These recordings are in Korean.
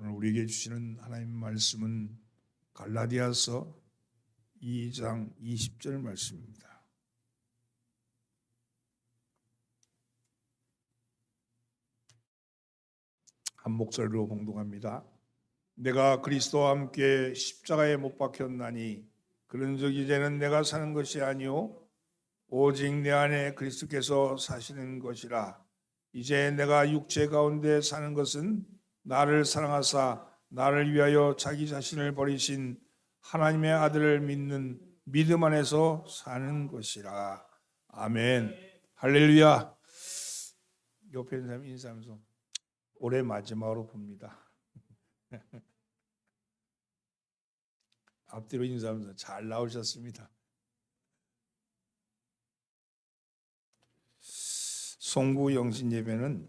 오늘 우리에게 주시는 하나님 말씀은 갈라디아서 2장 20절 말씀입니다. 한 목소리로 봉독합니다. 내가 그리스도와 함께 십자가에 못 박혔나니 그런즉 이제는 내가 사는 것이 아니요 오직 내 안에 그리스도께서 사시는 것이라 이제 내가 육체 가운데 사는 것은 나를 사랑하사 나를 위하여 자기 자신을 버리신 하나님의 아들을 믿는 믿음 안에서 사는 것이라. 아멘. 할렐루야. 옆에 있는 사람 인사하면서 올해 마지막으로 봅니다. 앞뒤로 인사하면서 잘 나오셨습니다. 송구 영신 예배는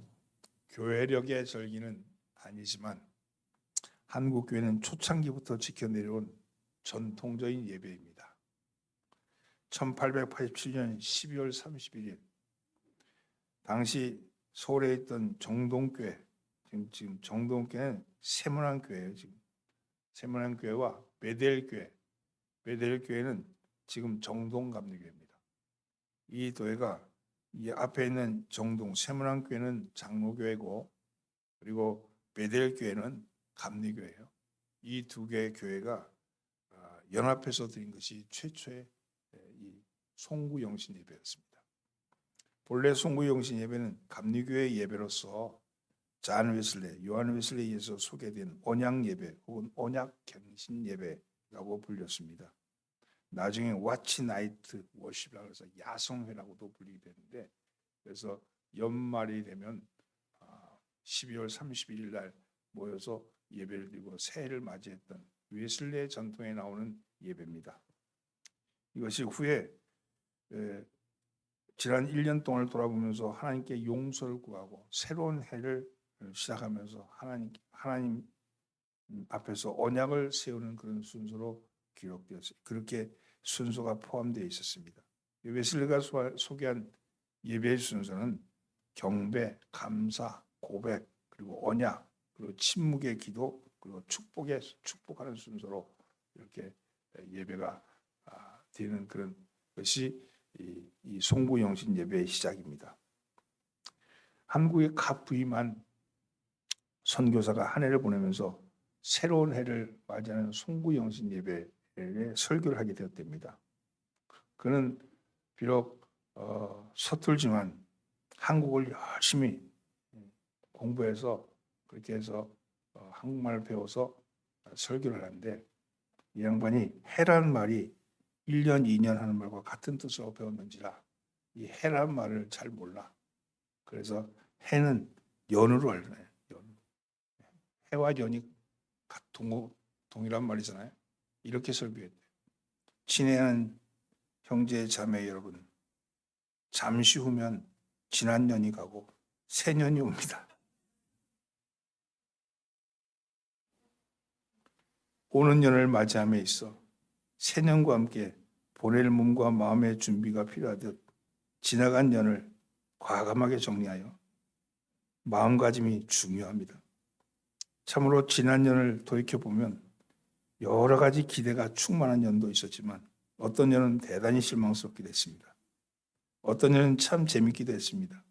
교회력의 절기는 아니지만 한국 교회는 초창기부터 지켜내려온 전통적인 예배입니다. 1887년 12월 31일 당시 서울에 있던 정동교회 지금 지금 정동교회는 세문안 교회예요 지금 세문안 교회와 베델 교회 베델 교회는 지금 정동 감리교회입니다. 이 교회가 이 앞에 있는 정동 세문안 교회는 장로교회고 그리고 베델 교회는 감리 교회예요. 이 두 개의 교회가 아, 연합해서 드린 것이 최초의 이 송구 영신 예배였습니다. 본래 송구 영신 예배는 감리교회 예배로서 잔 웨슬레, 요한 웨슬레에 의해서 소개된 언약 예배 혹은 언약 갱신 예배라고 불렸습니다. 나중에 와치 나이트 워십이라고 해서 야성회라고도 불리게 되는데 그래서 연말이 되면 12월 31일 날 모여서 예배를 드리고 새해를 맞이했던 웨슬레 전통에 나오는 예배입니다. 이것이 후에 에, 지난 1년 동안을 돌아보면서 하나님께 용서를 구하고 새로운 해를 시작하면서 하나님 하나님 앞에서 언약을 세우는 그런 순서로 기록되었어요. 그렇게 순서가 포함되어 있었습니다. 웨슬리가 소개한 예배의 순서는 경배, 감사, 고백, 그리고 언약, 그리고 침묵의 기도, 그리고 축복의 축복하는 순서로 이렇게 예배가 아, 되는 그런 것이 이, 이 송구 영신 예배의 시작입니다. 한국에 각 부임한 선교사가 한 해를 보내면서 새로운 해를 맞이하는 송구 영신 예배에 설교를 하게 되었답니다. 그는 비록 어, 서툴지만 한국을 열심히 공부해서 그렇게 해서 어, 한국말을 배워서 설교를 하는데 이 양반이 해라는 말이 1년, 2년 하는 말과 같은 뜻으로 배웠는지라 이 해라는 말을 잘 몰라. 그래서 해는 연으로 알잖아요. 연. 해와 연이 동, 동일한 말이잖아요. 이렇게 설교했대요. 친애하는 형제 자매 여러분, 잠시 후면 지난 년이 가고 새 년이 옵니다. 오는 년을 맞이함에 있어 새 년과 함께 보낼 몸과 마음의 준비가 필요하듯 지나간 년을 과감하게 정리하여 마음가짐이 중요합니다. 참으로 지난 년을 돌이켜 보면 여러 가지 기대가 충만한 년도 있었지만 어떤 년은 대단히 실망스럽기도 했습니다. 어떤 년은 참 재밌기도 했습니다.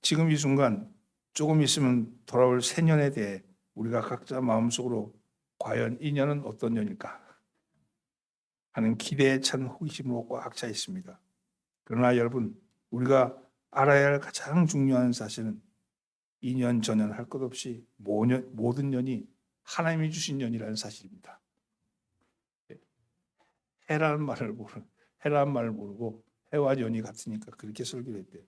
지금 이 순간 조금 있으면 돌아올 새 년에 대해 우리가 각자 마음속으로 과연 이 년은 어떤 년일까 하는 기대에 찬 호기심으로 꽉 차 있습니다. 그러나 여러분 우리가 알아야 할 가장 중요한 사실은 2년 전년 할 것 없이 모든 년이 하나님이 주신 년이라는 사실입니다. 해라는 말을 모르 해라는 말을 모르고 해와 년이 같으니까 그렇게 설교를 했대요.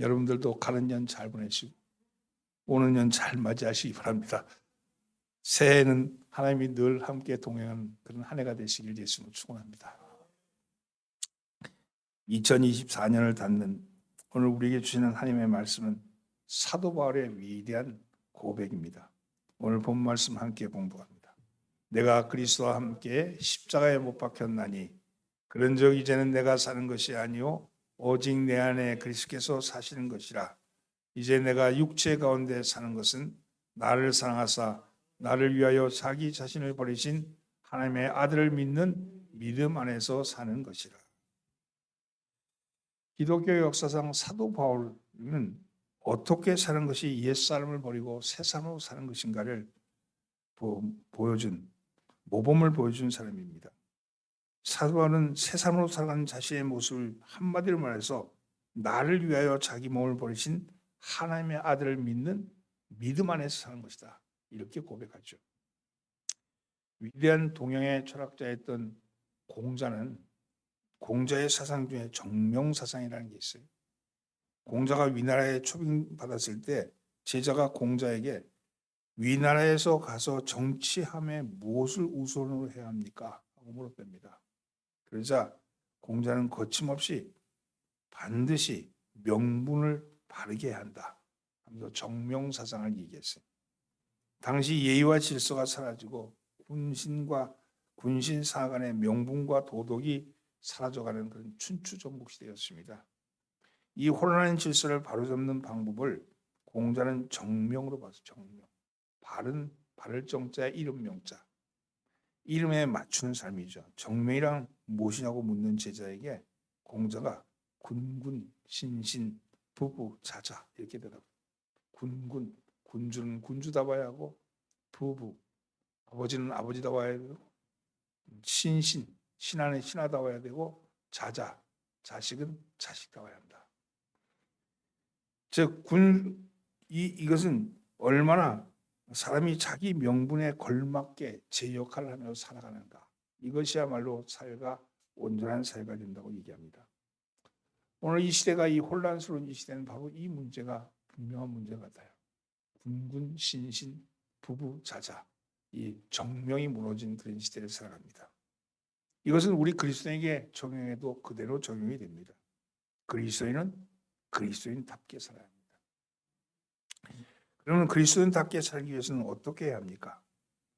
여러분들도 가는 년 잘 보내시고 오는 년 잘 맞이하시기 바랍니다. 새해는 하나님이 늘 함께 동행하는 그런 한 해가 되시길 예수로 축원합니다. 2024년을 닫는 오늘 우리에게 주시는 하나님의 말씀은 사도 바울의 위대한 고백입니다. 오늘 본 말씀 함께 공부합니다. 내가 그리스도와 함께 십자가에 못 박혔나니 그런즉 이제는 내가 사는 것이 아니요 오직 내 안에 그리스도께서 사시는 것이라 이제 내가 육체 가운데 사는 것은 나를 사랑하사 나를 위하여 자기 자신을 버리신 하나님의 아들을 믿는 믿음 안에서 사는 것이라. 기독교 역사상 사도 바울은 어떻게 사는 것이 옛 사람을 버리고 새 사람으로 사는 것인가를 보, 보여준 모범을 보여준 사람입니다. 사도 바울은 새 사람으로 살아가는 자신의 모습을 한마디로 말해서 나를 위하여 자기 몸을 버리신 하나님의 아들을 믿는 믿음 안에서 사는 것이다. 이렇게 고백하죠. 위대한 동양의 철학자였던 공자는 공자의 사상 중에 정명 사상이라는 게 있어요. 공자가 위나라에 초빙받았을 때 제자가 공자에게 위나라에서 가서 정치함에 무엇을 우선으로 해야 합니까? 하고 물었답니다. 그러자 공자는 거침없이 반드시 명분을 바르게 한다. 하면서 정명사상을 얘기했어요. 당시 예의와 질서가 사라지고 군신과 군신 사간의 명분과 도덕이 사라져가는 그런 춘추전국 시대였습니다. 이 혼란한 질서를 바로잡는 방법을 공자는 정명으로 봐서 정명. 바른 바를 정자의 이름 명자. 이름에 맞추는 삶이죠. 정명이랑 무엇이냐고 묻는 제자에게 공자가 군군 신신 부부 자자 이렇게 대답. 군군 군주는 군주다워야 하고 부부 아버지는 아버지다워야 되고 신신 신하는 신하다워야 되고 자자 자식은 자식다워야 한다. 즉군 이 이것은 얼마나 사람이 자기 명분에 걸맞게 제 역할을 하며 살아가는가 이것이야말로 사회가 온전한 사회가 된다고 얘기합니다. 오늘 이 시대가 이 혼란스러운 이 시대는 바로 이 문제가 분명한 문제 같아요. 군군 신신 부부 자자 이 정명이 무너진 그런 시대를 살아갑니다. 이것은 우리 그리스도인에게 적용해도 그대로 적용이 됩니다. 그리스도인은 그리스도인답게 살아야 합니다. 그러면 그리스도인답게 살기 위해서는 어떻게 해야 합니까?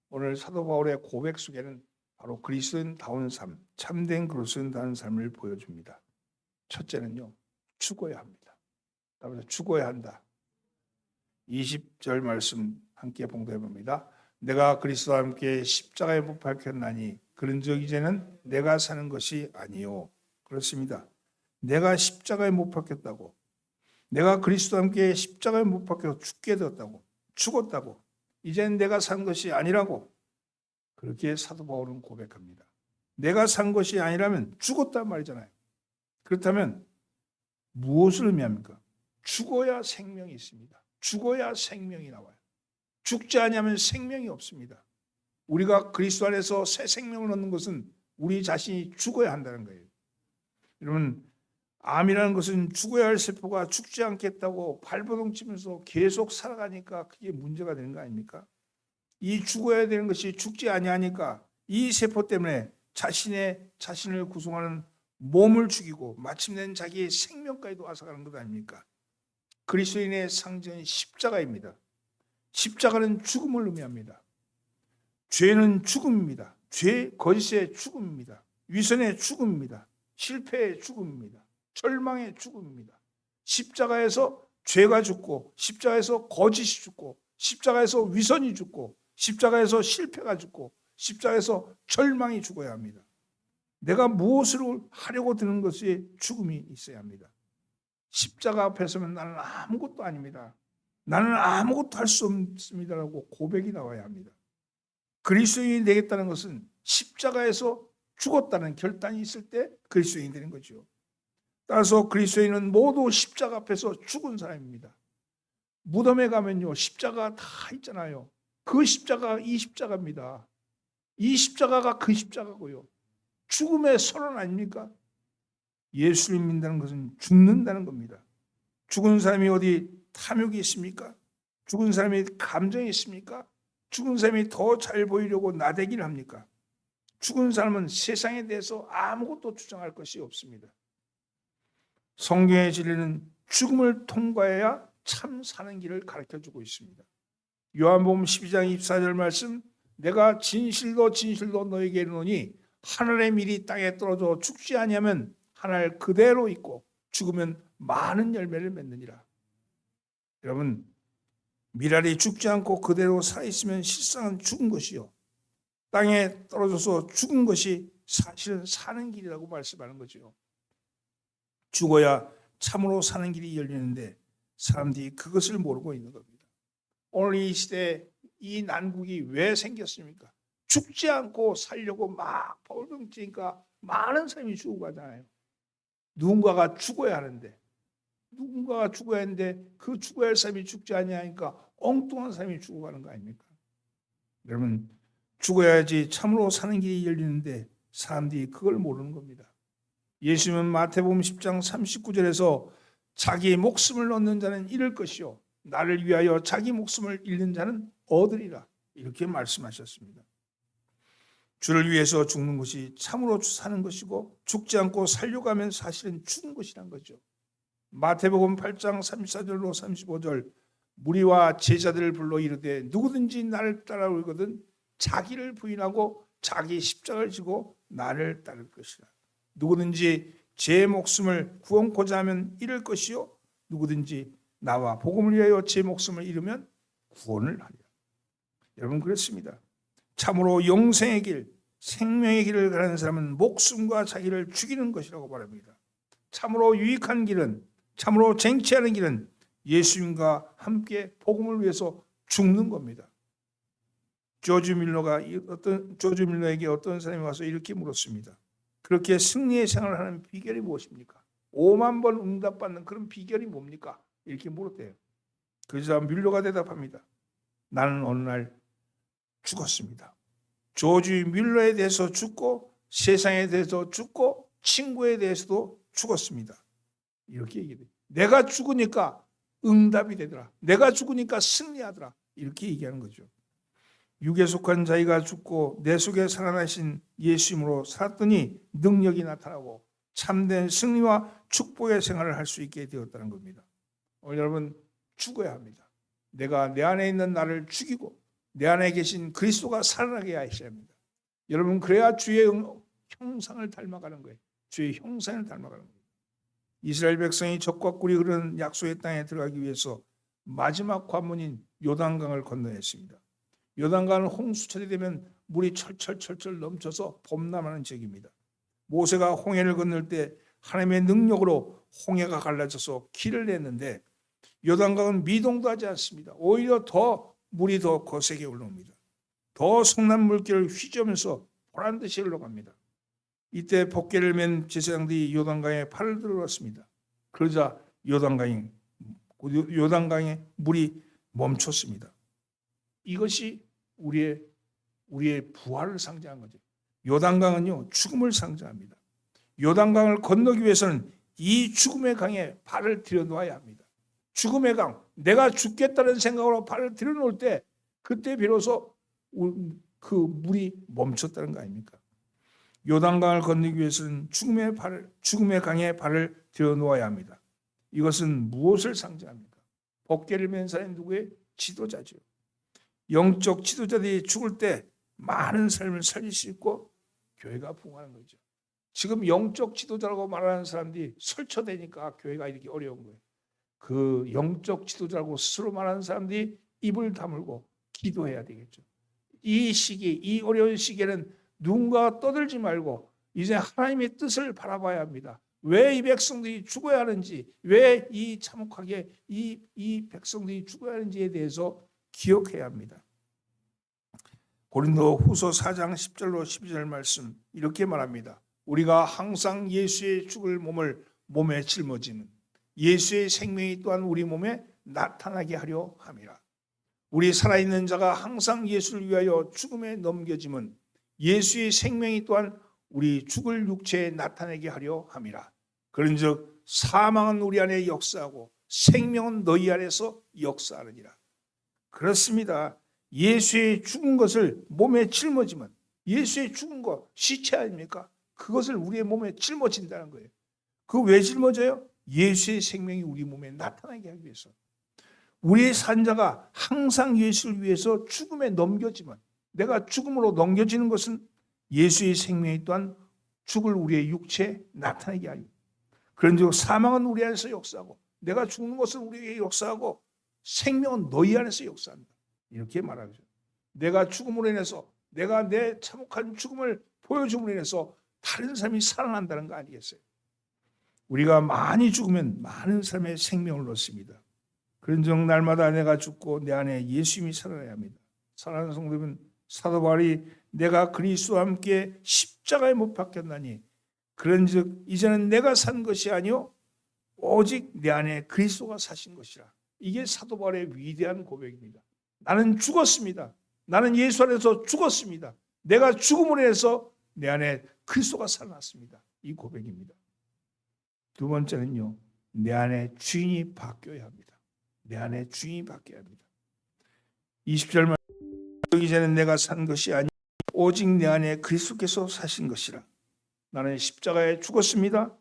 오늘 사도 바울의 고백 속에는 바로 그리스도인다운 삶, 참된 그리스도인다운 삶을 보여줍니다. 첫째는요, 죽어야 합니다. 따라서 죽어야 한다. 20절 말씀 함께 봉독해 봅니다. 내가 그리스도와 함께 십자가에 못 박혔나니 그런즉 이제는 내가 사는 것이 아니요 그렇습니다. 내가 십자가에 못 박혔다고 내가 그리스도와 함께 십자가에 못 박혀 죽게 되었다고 죽었다고 이제는 내가 산 것이 아니라고 그렇게 사도 바울은 고백합니다. 내가 산 것이 아니라면 죽었단 말이잖아요. 그렇다면 무엇을 의미합니까? 죽어야 생명이 있습니다. 죽어야 생명이 나와요. 죽지 않으면 생명이 없습니다. 우리가 그리스도 안에서 새 생명을 얻는 것은 우리 자신이 죽어야 한다는 거예요. 여러분 암이라는 것은 죽어야 할 세포가 죽지 않겠다고 발버둥 치면서 계속 살아가니까 그게 문제가 되는 거 아닙니까? 이 죽어야 되는 것이 죽지 아니하니까 이 세포 때문에 자신의 자신을 구성하는 몸을 죽이고 마침내 자기의 생명까지도 앗아가는 것 아닙니까? 그리스도인의 상징은 십자가입니다. 십자가는 죽음을 의미합니다. 죄는 죽음입니다. 죄, 거짓의 죽음입니다. 위선의 죽음입니다. 실패의 죽음입니다. 절망의 죽음입니다. 십자가에서 죄가 죽고, 십자가에서 거짓이 죽고, 십자가에서 위선이 죽고, 십자가에서 실패가 죽고, 십자가에서 절망이 죽어야 합니다. 내가 무엇을 하려고 드는 것이 죽음이 있어야 합니다. 십자가 앞에 서면 나는 아무것도 아닙니다. 나는 아무것도 할 수 없습니다라고 고백이 나와야 합니다. 그리스도인이 되겠다는 것은 십자가에서 죽었다는 결단이 있을 때 그리스도인이 되는 거죠. 따라서 그리스도인은 모두 십자가 앞에서 죽은 사람입니다. 무덤에 가면요 십자가 다 있잖아요. 그 십자가 이 십자가입니다. 이 십자가가 그 십자가고요. 죽음의 선언 아닙니까? 예수를 믿는다는 것은 죽는다는 겁니다. 죽은 사람이 어디 탐욕이 있습니까? 죽은 사람이 감정이 있습니까? 죽은 사람이 더 잘 보이려고 나대기를 합니까? 죽은 사람은 세상에 대해서 아무것도 주장할 것이 없습니다. 성경의 진리는 죽음을 통과해야 참 사는 길을 가르쳐 주고 있습니다. 요한복음 12장 24절 말씀 내가 진실로 진실로 너에게 이르노니 하늘의 밀이 땅에 떨어져 죽지 아니하면 하늘 그대로 있고 죽으면 많은 열매를 맺느니라. 여러분 미랄이 죽지 않고 그대로 살아 있으면 실상은 죽은 것이요. 땅에 떨어져서 죽은 것이 사실은 사는 길이라고 말씀하는 거죠. 죽어야 참으로 사는 길이 열리는데 사람들이 그것을 모르고 있는 겁니다. 오늘 이 시대에 이 난국이 왜 생겼습니까? 죽지 않고 살려고 막 벌금 뛰니까 많은 사람이 죽고 가잖아요. 누군가가 죽어야 하는데 누군가가 죽어야 하는데 그 죽어야 할 사람이 죽지 않냐니까 엉뚱한 사람이 죽어가는 거 아닙니까? 여러분 죽어야지 참으로 사는 길이 열리는데 사람들이 그걸 모르는 겁니다. 예수님은 마태복음 10장 39절에서 자기 목숨을 얻는 자는 잃을 것이요 나를 위하여 자기 목숨을 잃는 자는 얻으리라 이렇게 말씀하셨습니다. 주를 위해서 죽는 것이 참으로 사는 것이고 죽지 않고 살려고 하면 사실은 죽은 것이란 거죠. 마태복음 8장 34절로 35절 무리와 제자들을 불러 이르되 누구든지 나를 따라오거든 자기를 부인하고 자기 십자가를 지고 나를 따를 것이라. 누구든지 제 목숨을 구원코자 하면 잃을 것이요 누구든지 나와 복음을 위하여 제 목숨을 잃으면 구원을 하리라. 여러분 그렇습니다. 참으로 영생의 길, 생명의 길을 가는 사람은 목숨과 자기를 죽이는 것이라고 말합니다. 참으로 유익한 길은 참으로 쟁취하는 길은 예수님과 함께 복음을 위해서 죽는 겁니다. 조지 밀러가 이- 어떤 조지 밀러에게 어떤 사람이 와서 이렇게 물었습니다. 그렇게 승리의 생활을 하는 비결이 무엇입니까? 5만 번 응답받는 그런 비결이 뭡니까? 이렇게 물었대요. 그래서 밀러가 대답합니다. 나는 어느 날 죽었습니다. 조지 밀러에 대해서 죽고 세상에 대해서 죽고 친구에 대해서도 죽었습니다. 이렇게 얘기해요. 내가 죽으니까 응답이 되더라. 내가 죽으니까 승리하더라. 이렇게 얘기하는 거죠. 육에 속한 자기가 죽고 내 속에 살아나신 예수님으로 살았더니 능력이 나타나고 참된 승리와 축복의 생활을 할 수 있게 되었다는 겁니다. 오늘 여러분 죽어야 합니다. 내가 내 안에 있는 나를 죽이고 내 안에 계신 그리스도가 살아나게 하셔야 합니다. 여러분 그래야 주의 응- 형상을 닮아가는 거예요. 주의 형상을 닮아가는 거예요. 이스라엘 백성이 적과 꿀이 흐르는 약속의 땅에 들어가기 위해서 마지막 관문인 요단강을 건너했습니다. 요단강은 홍수철이 되면 물이 철철철철 넘쳐서 범람하는 지역입니다. 모세가 홍해를 건널 때 하나님의 능력으로 홍해가 갈라져서 길을 냈는데 요단강은 미동도 하지 않습니다. 오히려 더 물이 더 거세게 올라옵니다. 더 성난 물결을 휘저으면서 보란 듯이 흘러갑니다. 이때 복개를 맨 제사장들이 요단강에 팔을 들어갔습니다. 그러자 요단강이 요단강에 물이 멈췄습니다. 이것이 우리의 우리의 부활을 상징한 거죠. 요단강은요 죽음을 상징합니다. 요단강을 건너기 위해서는 이 죽음의 강에 발을 들여놓아야 합니다. 죽음의 강, 내가 죽겠다는 생각으로 발을 들여놓을 때 그때 비로소 우- 그 물이 멈췄다는 거 아닙니까? 요단강을 건너기 위해서는 죽음의 발을 죽음의 강에 발을 들여놓아야 합니다. 이것은 무엇을 상징합니까? 복개를 맨 사람이 누구의 지도자죠. 영적 지도자들이 죽을 때 많은 삶을 살릴 수 있고 교회가 부흥하는 거죠. 지금 영적 지도자라고 말하는 사람들이 설쳐대니까 교회가 이렇게 어려운 거예요. 그 영적 지도자라고 스스로 말하는 사람들이 입을 다물고 기도해야 되겠죠. 이 시기, 이 어려운 시기에는 누군가 떠들지 말고 이제 하나님의 뜻을 바라봐야 합니다. 왜 이 백성들이 죽어야 하는지, 왜 이 참혹하게 이, 이 백성들이 죽어야 하는지에 대해서 기억해야 합니다. 고린도 후서 4장 10절로 12절 말씀 이렇게 말합니다. 우리가 항상 예수의 죽을 몸을 몸에 짊어지는 예수의 생명이 또한 우리 몸에 나타나게 하려 함이라. 우리 살아있는 자가 항상 예수를 위하여 죽음에 넘겨짐은 예수의 생명이 또한 우리 죽을 육체에 나타내게 하려 함이라. 그런즉 사망은 우리 안에 역사하고 생명은 너희 안에서 역사하느니라. 그렇습니다. 예수의 죽은 것을 몸에 짊어지면 예수의 죽은 것 시체 아닙니까? 그것을 우리의 몸에 짊어진다는 거예요. 그 왜 짊어져요? 예수의 생명이 우리 몸에 나타나게 하기 위해서. 우리의 산자가 항상 예수를 위해서 죽음에 넘겨지면 내가 죽음으로 넘겨지는 것은 예수의 생명이 또한 죽을 우리의 육체에 나타나게 하니 그런즉 사망은 우리 안에서 역사하고 내가 죽는 것은 우리에게 역사하고 생명은 너희 안에서 역사한다. 이렇게 말하죠. 내가 죽음으로 인해서 내가 내 참혹한 죽음을 보여줌으로 인해서 다른 사람이 살아난다는 거 아니겠어요? 우리가 많이 죽으면 많은 사람의 생명을 얻습니다. 그런즉 날마다 내가 죽고 내 안에 예수님이 살아나야 합니다. 사랑하는 성도는 사도 바울이 내가 그리스도와 함께 십자가에 못 박혔나니 그런즉 이제는 내가 산 것이 아니요 오직 내 안에 그리스도가 사신 것이라. 이게 사도 바울의 위대한 고백입니다. 나는 죽었습니다. 나는 예수 안에서 죽었습니다. 내가 죽음으로 인해서 내 안에 그리스도가 살아났습니다. 이 고백입니다. 두 번째는요. 내 안에 주인이 바뀌어야 합니다. 내 안에 주인이 바뀌어야 합니다. 20절만 이제는 내가 산 것이 아니 오직 내 안에 그리스도께서 사신 것이라. 나는 십자가에 죽었습니다.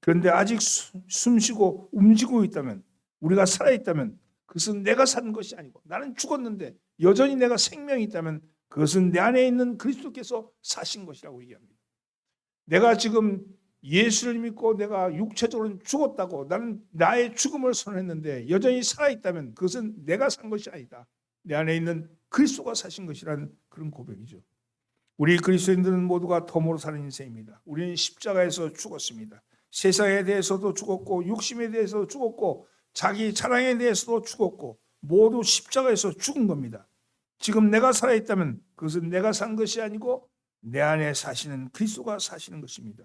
그런데 아직 숨쉬고 움직이고 있다면 우리가 살아 있다면 그것은 내가 산 것이 아니고 나는 죽었는데 여전히 내가 생명이 있다면 그것은 내 안에 있는 그리스도께서 사신 것이라고 얘기합니다. 내가 지금 예수를 믿고 내가 육체적으로 죽었다고 나는 나의 죽음을 선언했는데 여전히 살아 있다면 그것은 내가 산 것이 아니다. 내 안에 있는 그리스도가 사신 것이라는 그런 고백이죠. 우리 그리스도인들은 모두가 덤으로 사는 인생입니다. 우리는 십자가에서 죽었습니다. 세상에 대해서도 죽었고 육심에 대해서도 죽었고 자기 자랑에 대해서도 죽었고 모두 십자가에서 죽은 겁니다. 지금 내가 살아 있다면 그것은 내가 산 것이 아니고 내 안에 사시는 그리스도가 사시는 것입니다.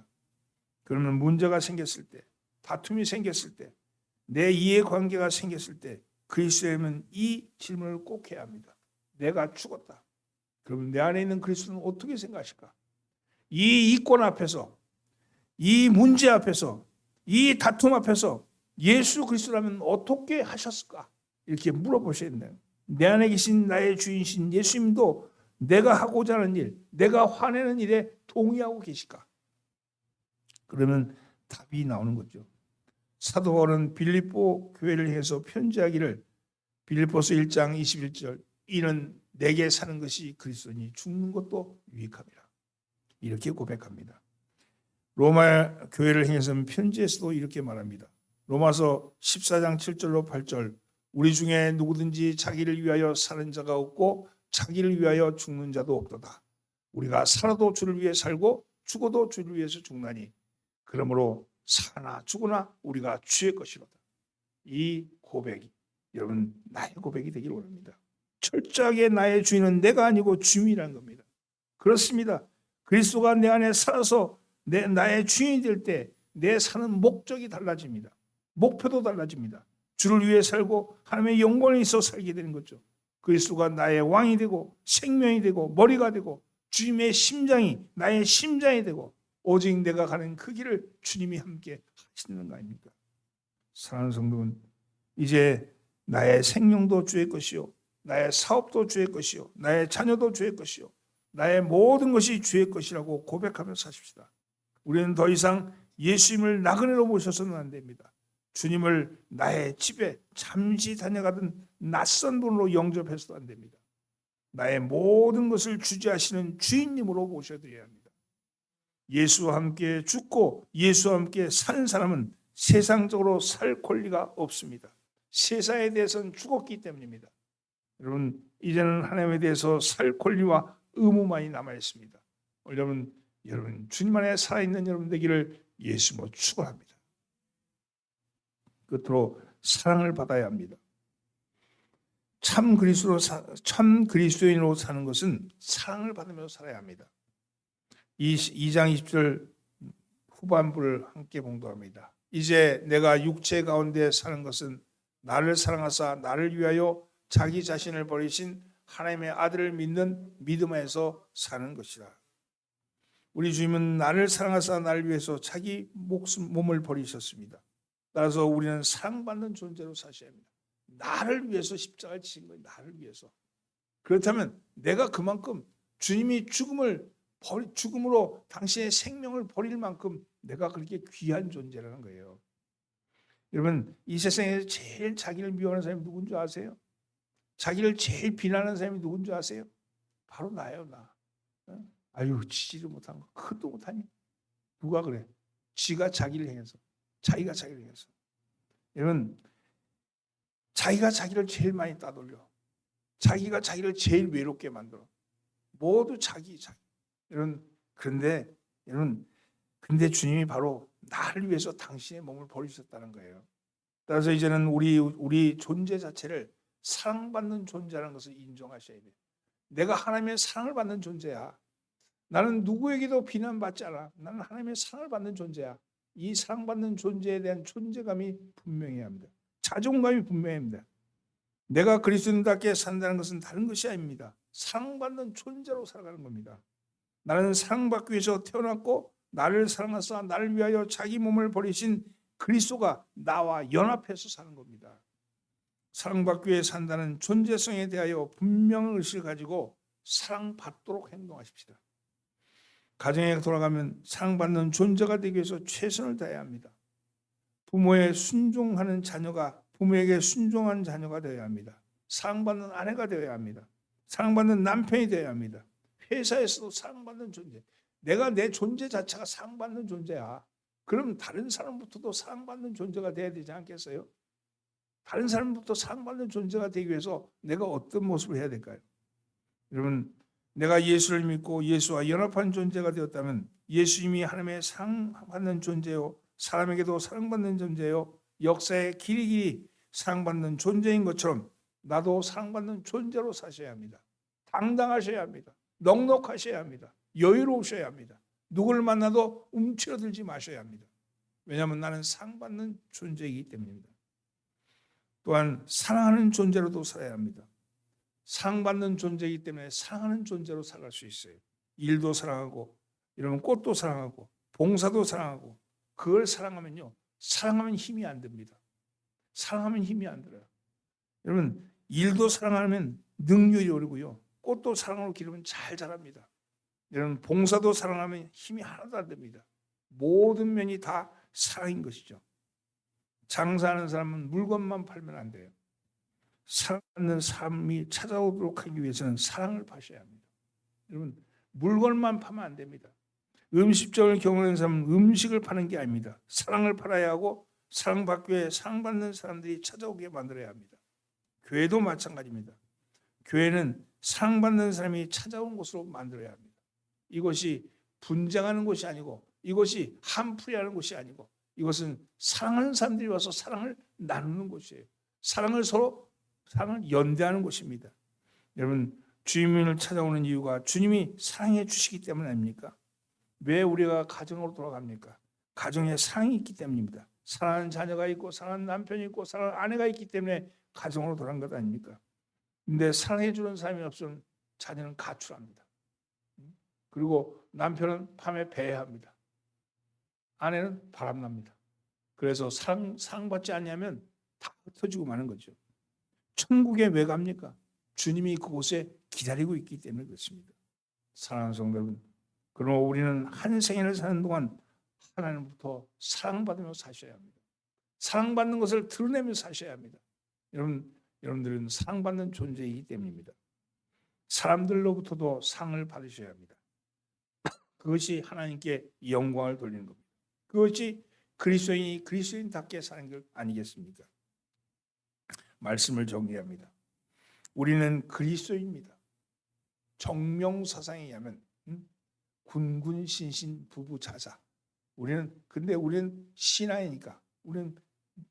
그러면 문제가 생겼을 때, 다툼이 생겼을 때, 내 이해 관계가 생겼을 때 그리스도에는 이 질문을 꼭 해야 합니다. 내가 죽었다. 그러면 내 안에 있는 그리스도는 어떻게 생각하실까? 이 이권 앞에서, 이 문제 앞에서, 이 다툼 앞에서 예수 그리스도라면 어떻게 하셨을까? 이렇게 물어보셔야 된다. 내 안에 계신 나의 주인신 예수님도 내가 하고자 하는 일, 내가 화내는 일에 동의하고 계실까? 그러면 답이 나오는 거죠. 사도 바울은 빌립보 교회를 해서 편지하기를 빌립보서 1장 21절 이는 내게 사는 것이 그리스도니 죽는 것도 유익함이라. 이렇게 고백합니다. 로마 교회를 향해서는 편지에서도 이렇게 말합니다. 로마서 14장 7절로 8절 우리 중에 누구든지 자기를 위하여 사는 자가 없고 자기를 위하여 죽는 자도 없도다. 우리가 살아도 주를 위해 살고 죽어도 주를 위해서 죽나니 그러므로 사나 죽으나 우리가 주의 것이로다. 이 고백이 여러분 나의 고백이 되기를 원합니다. 철저하게 나의 주인은 내가 아니고 주님이라는 겁니다. 그렇습니다. 그리스도가 내 안에 살아서 내 나의 주인이 될 때 내 사는 목적이 달라집니다. 목표도 달라집니다. 주를 위해 살고 하나님의 영광에 있어 살게 되는 거죠. 그리스도가 나의 왕이 되고 생명이 되고 머리가 되고 주님의 심장이 나의 심장이 되고 오직 내가 가는 그 길을 주님이 함께 하시는 거 아닙니까? 사랑하는 성도는 이제 나의 생명도 주의 것이요 나의 사업도 주의 것이요 나의 자녀도 주의 것이요 나의 모든 것이 주의 것이라고 고백하며 사십시다. 우리는 더 이상 예수님을 나그네로 모셔서는 안 됩니다. 주님을 나의 집에 잠시 다녀가던 낯선 분으로 영접해서도 안 됩니다. 나의 모든 것을 주지하시는 주인님으로 모셔드려야 합니다. 예수와 함께 죽고 예수와 함께 산 사람은 세상적으로 살 권리가 없습니다. 세상에 대해서는 죽었기 때문입니다. 여러분 이제는 하나님에 대해서 살 권리와 의무만이 남아 있습니다. 여러분 여러분 주님 안에 살아 있는 여러분 되기를 예수로 축원합니다. 끝으로 사랑을 받아야 합니다. 참 그리스도인으로 사는 것은 사랑을 받으면서 살아야 합니다. 이 2장 20절 후반부를 함께 봉독합니다. 이제 내가 육체 가운데 사는 것은 나를 사랑하사 나를 위하여 자기 자신을 버리신 하나님의 아들을 믿는 믿음 에서 사는 것이라. 우리 주님은 나를 사랑하사 나를 위해서 자기 목숨 몸을 버리셨습니다. 따라서 우리는 사랑받는 존재로 사셔야 합니다. 나를 위해서 십자가를 지신 거예요. 나를 위해서. 그렇다면 내가 그만큼 주님이 죽음을 죽음으로 당신의 생명을 버릴 만큼 내가 그렇게 귀한 존재라는 거예요. 여러분 이 세상에서 제일 자기를 미워하는 사람이 누군 줄 아세요? 자기를 제일 비난하는 사람이 누군 줄 아세요? 바로 나예요 나. 아유 지지를 못한 거 그것도 못하니? 누가 그래? 지가 자기를 향해서 자기가 자기를 향해서 여러분 자기가 자기를 제일 많이 따돌려. 자기가 자기를 제일 외롭게 만들어. 모두 자기 자기. 이런 그런데 여러분 근데 주님이 바로 나를 위해서 당신의 몸을 버리셨다는 거예요. 따라서 이제는 우리 우리 존재 자체를 사랑받는 존재라는 것을 인정하셔야 돼요. 내가 하나님의 사랑을 받는 존재야. 나는 누구에게도 비난받지 않아. 나는 하나님의 사랑을 받는 존재야. 이 사랑받는 존재에 대한 존재감이 분명해야 합니다. 자존감이 분명해야 합니다. 내가 그리스도인답게 산다는 것은 다른 것이 아닙니다. 사랑받는 존재로 살아가는 겁니다. 나는 사랑받기 위해서 태어났고 나를 사랑하사 나를 위하여 자기 몸을 버리신 그리스도가 나와 연합해서 사는 겁니다. 사랑받기 위해 산다는 존재성에 대하여 분명한 의식을 가지고 사랑받도록 행동하십시다. 가정에 돌아가면 사랑받는 존재가 되기 위해서 최선을 다해야 합니다. 부모에 순종하는 자녀가 부모에게 순종하는 자녀가 되어야 합니다. 사랑받는 아내가 되어야 합니다. 사랑받는 남편이 되어야 합니다. 회사에서도 사랑받는 존재. 내가 내 존재 자체가 사랑받는 존재야. 그럼 다른 사람부터도 사랑받는 존재가 돼야 되지 않겠어요? 다른 사람부터 사랑받는 존재가 되기 위해서 내가 어떤 모습을 해야 될까요? 여러분, 내가 예수를 믿고 예수와 연합한 존재가 되었다면 예수님이 하나님의 사랑받는 존재요, 사람에게도 사랑받는 존재요, 역사의 길이 길이 사랑받는 존재인 것처럼 나도 사랑받는 존재로 사셔야 합니다. 당당하셔야 합니다. 넉넉하셔야 합니다. 여유로우셔야 합니다. 누구를 만나도 움츠러들지 마셔야 합니다. 왜냐하면 나는 사랑받는 존재이기 때문입니다. 또한 사랑하는 존재로도 살아야 합니다. 사랑받는 존재이기 때문에 사랑하는 존재로 살아갈 수 있어요. 일도 사랑하고 이러면 꽃도 사랑하고 봉사도 사랑하고 그걸 사랑하면요. 사랑하면 힘이 안 듭니다. 사랑하면 힘이 안 들어요. 여러분 일도 사랑하면 능률이 오르고요. 꽃도 사랑으로 기르면 잘 자랍니다. 여러분 봉사도 사랑하면 힘이 하나도 안 됩니다. 모든 면이 다 사랑인 것이죠. 장사하는 사람은 물건만 팔면 안 돼요. 사랑하는 삶이 찾아오도록 하기 위해서는 사랑을 파셔야 합니다. 여러분 물건만 파면 안 됩니다. 음식점을 경험하는 사람은 음식을 파는 게 아닙니다. 사랑을 팔아야 하고 사랑받기 위해 사랑받는 사람들이 찾아오게 만들어야 합니다. 교회도 마찬가지입니다. 교회는 사랑받는 사람이 찾아온 곳으로 만들어야 합니다. 이것이 분쟁하는 곳이 아니고 이것이 한풀이하는 곳이 아니고 이것은 사랑하는 사람들이 와서 사랑을 나누는 곳이에요. 사랑을 서로 사랑을 연대하는 곳입니다. 여러분 주님을 찾아오는 이유가 주님이 사랑해 주시기 때문 아닙니까? 왜 우리가 가정으로 돌아갑니까? 가정에 사랑이 있기 때문입니다. 사랑하는 자녀가 있고 사랑하는 남편이 있고 사랑하는 아내가 있기 때문에 가정으로 돌아간 것 아닙니까? 근데 사랑해 주는 사람이 없으면 자녀는 가출합니다. 그리고 남편은 밤에 배회합니다. 아내는 바람납니다. 그래서 사랑, 사랑받지 않냐면 다 흩어지고 마는 거죠. 천국에 왜 갑니까? 주님이 그곳에 기다리고 있기 때문에 그렇습니다. 사랑하는 성도 여러분, 그러나 우리는 한 생애를 사는 동안 하나님부터 사랑받으며 사셔야 합니다. 사랑받는 것을 드러내며 사셔야 합니다. 여러분, 여러분들은 사랑받는 존재이기 때문입니다. 사람들로부터도 상을 받으셔야 합니다. 그것이 하나님께 영광을 돌리는 겁니다. 그것이 그리스도인이 그리스도인답게 사는 것 아니겠습니까? 말씀을 정리합니다. 우리는 그리스도입니다. 정명사상에 의하면 음? 군군신신 부부자자. 우리는 근데 우리는 신하이니까 우리는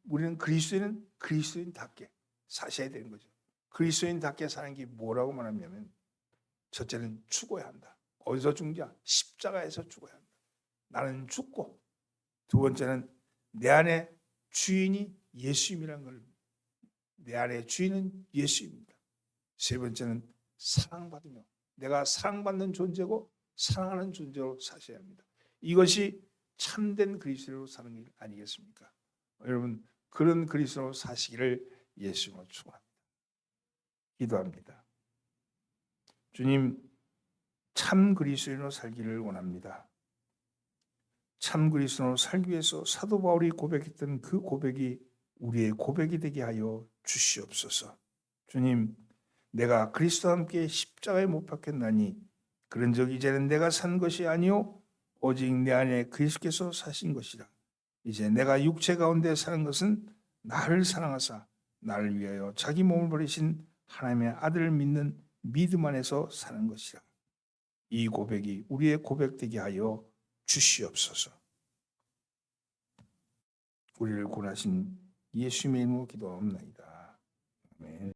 우리는 그리스도인은 그리스도인답게 사셔야 되는 거죠. 그리스도인답게 사는 게 뭐라고 말하냐면 첫째는 죽어야 한다. 어디서 죽냐? 십자가에서 죽어야 한다. 나는 죽고 두 번째는 내 안에 주인이 예수님이라는 걸 내 안에 주인은 예수입니다. 세 번째는 사랑받으며 내가 사랑받는 존재고 사랑하는 존재로 사셔야 합니다. 이것이 참된 그리스도로 사는 일 아니겠습니까? 여러분 그런 그리스도로 사시기를 예수님으로 축원합니다. 기도합니다. 주님 참 그리스도인으로 살기를 원합니다. 참 그리스도인으로 살기 위해서 사도 바울이 고백했던 그 고백이 우리의 고백이 되게 하여 주시옵소서. 주님, 내가 그리스도와 함께 십자가에 못 박혔나니 그런 적 이제는 내가 산 것이 아니요 오직 내 안에 그리스도께서 사신 것이라. 이제 내가 육체 가운데 사는 것은 나를 사랑하사 나를 위하여 자기 몸을 버리신 하나님의 아들을 믿는 믿음 안에서 사는 것이라. 이 고백이 우리의 고백되게 하여 주시옵소서. 우리를 구하신 예수님의 이름으로 기도합니다. 아멘.